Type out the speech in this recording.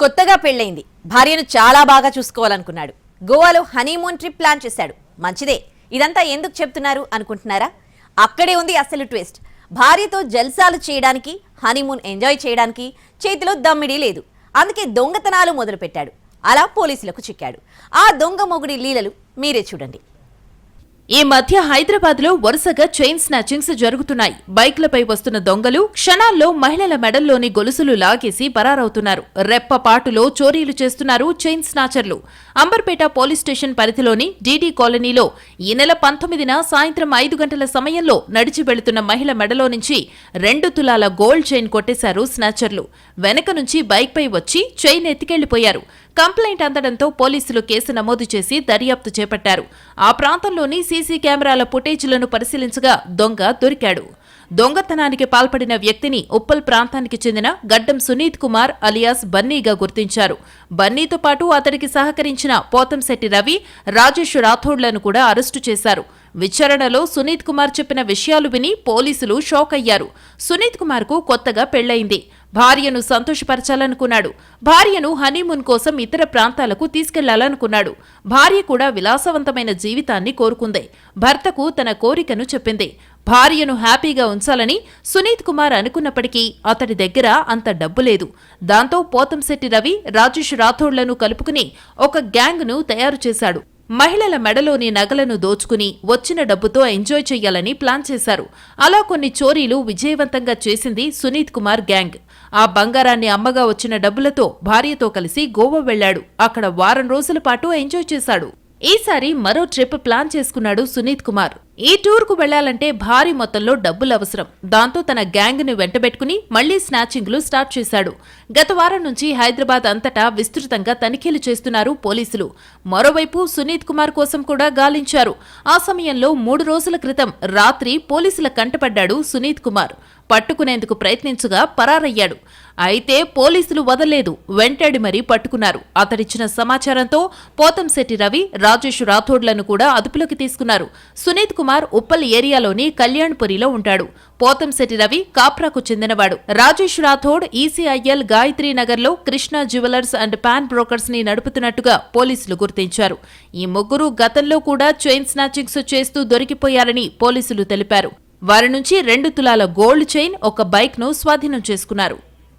కొత్తగా పెళ్ళైంది భార్యను చాలా బాగా చూసుకోవాలనుకున్నాడు. గోవాలో హనీమూన్ ట్రిప్ ప్లాన్ చేశాడు. మంచిదే. ఇదంతా ఎందుకు చెప్తున్నారు అనుకుంటున్నారా? అక్కడే ఉంది అసలు ట్విస్ట్. భార్యతో జల్సాలు చేయడానికి హనీమూన్ ఎంజాయ్ చేయడానికి చేతిలో దమ్మిడీ లేదు. అందుకే దొంగతనాలు మొదలుపెట్టాడు. అలా పోలీసులకు చిక్కాడు. ఆ దొంగ మొగుడి లీలలు మీరే చూడండి. ఈ మధ్య హైదరాబాద్లో వరుసగా చైన్ స్నాచింగ్స్ జరుగుతున్నాయి. బైక్లపై వస్తున్న దొంగలు క్షణాల్లో మహిళల మెడల్లోని గొలుసులు లాగేసి పరారవుతున్నారు. రెప్పపాటులో చోరీలు చేస్తున్నారు చైన్ స్నాచర్లు. అంబర్పేట పోలీస్ స్టేషన్ పరిధిలోని డీడీ కాలనీలో ఈ నెల పంతొమ్మిదిన సాయంత్రం ఐదు గంటల సమయంలో నడిచి వెళుతున్న మహిళ మెడలో నుంచి రెండు తులాల గోల్డ్ చైన్ కొట్టేశారు స్నాచర్లు. వెనక నుంచి బైక్పై వచ్చి చైన్ ఎత్తికెళ్ళిపోయారు. కంప్లైంట్ అందడంతో పోలీసులు కేసు నమోదు చేసి దర్యాప్తు చేపట్టారు. ఆ ప్రాంతంలోని సీసీ కెమెరాల ఫుటేజ్లను పరిశీలించగా దొంగ దొరికాడు. దొంగతనానికి పాల్పడిన వ్యక్తిని ఉప్పల్ ప్రాంతానికి చెందిన గడ్డం సునీత్ కుమార్ అలియాస్ బన్నీగా గుర్తించారు. బన్నీతో పాటు అతడికి సహకరించిన పోతంశెట్టి రవి రాజేష్ రాథోడ్లను కూడా అరెస్టు చేశారు. విచారణలో సునీత్ కుమార్ చెప్పిన విషయాలు విని పోలీసులు షాక్ అయ్యారు. సునీత్ కుమార్కు కొత్తగా పెళ్ళైంది భార్యను సంతోషపరచాలనుకున్నాడు. భార్యను హనీమూన్ కోసం ఇతర ప్రాంతాలకు తీసుకెళ్ళాలనుకున్నాడు. భార్య కూడా విలాసవంతమైన జీవితాన్ని కోరుకుంది. భర్తకు తన కోరికను చెప్పింది. భార్యను హ్యాపీగా ఉంచాలని సునీత్ కుమార్ అనుకున్నప్పటికీ అతడి దగ్గర అంత డబ్బు లేదు. దాంతో పోతంశెట్టి రవి రాజేష్ రాథోడ్లను కలుపుకుని ఒక గ్యాంగ్ను తయారు చేశాడు. మహిళల మెడలోని నగలను దోచుకుని వచ్చిన డబ్బుతో ఎంజాయ్ చేయాలని ప్లాన్ చేశారు. అలా కొన్ని చోరీలు విజయవంతంగా చేసింది సునీత్ కుమార్ గ్యాంగ్. ఆ బంగారాన్ని అమ్మగా వచ్చిన డబ్బులతో భార్యతో కలిసి గోవా వెళ్ళాడు అక్కడ వారం రోజుల పాటు ఎంజాయ్ చేశాడు. ఈసారి మరో ట్రిప్ ప్లాన్ చేసుకున్నాడు సునీత్ కుమార్. ఈ టూర్కు వెళ్ళాలంటే భారీ మొత్తంలో డబ్బులు అవసరం. దాంతో తన గ్యాంగ్ని వెంటబెట్టుకుని మళ్ళీ స్నాచింగ్లు స్టార్ట్ చేశాడు. గత వారం నుంచి హైదరాబాద్ అంతటా విస్తృతంగా తనిఖీలు చేస్తున్నారు పోలీసులు. మరోవైపు సునీత్ కుమార్ కోసం కూడా గాలించారు. ఆ సమయంలో మూడు రోజుల క్రితం రాత్రి పోలీసుల కంటపడ్డాడు సునీత్ కుమార్. పట్టుకునేందుకు ప్రయత్నించగా పరారయ్యాడు. అయితే పోలీసులు వదలలేదు. వెంటాడి మరీ పట్టుకున్నారు. అతడిచ్చిన సమాచారంతో పోతంశెట్టి రవి రాజేష్ రాథోడ్లను కూడా అదుపులోకి తీసుకున్నారు. సునీత్ కుమార్ కుమార్ ఉప్పల్ ఏరియాలోని కళ్యాణ్పురిలో ఉంటాడు. పోతంశెట్టి రవి కాప్రాకు చెందినవాడు. రాజేష్ రాథోడ్ ఈసీఐఎల్ గాయత్రి నగర్లో కృష్ణ జ్యువెలర్స్ అండ్ పాన్ బ్రోకర్స్ని నడుపుతున్నట్టుగా పోలీసులు గుర్తించారు. ఈ ముగ్గురు గతంలో కూడా చైన్ స్నాచింగ్స్ చేస్తూ దొరికిపోయారని పోలీసులు తెలిపారు. వారి నుంచి రెండు తులాల గోల్డ్ చైన్ ఒక బైక్ను స్వాధీనం చేసుకున్నారు.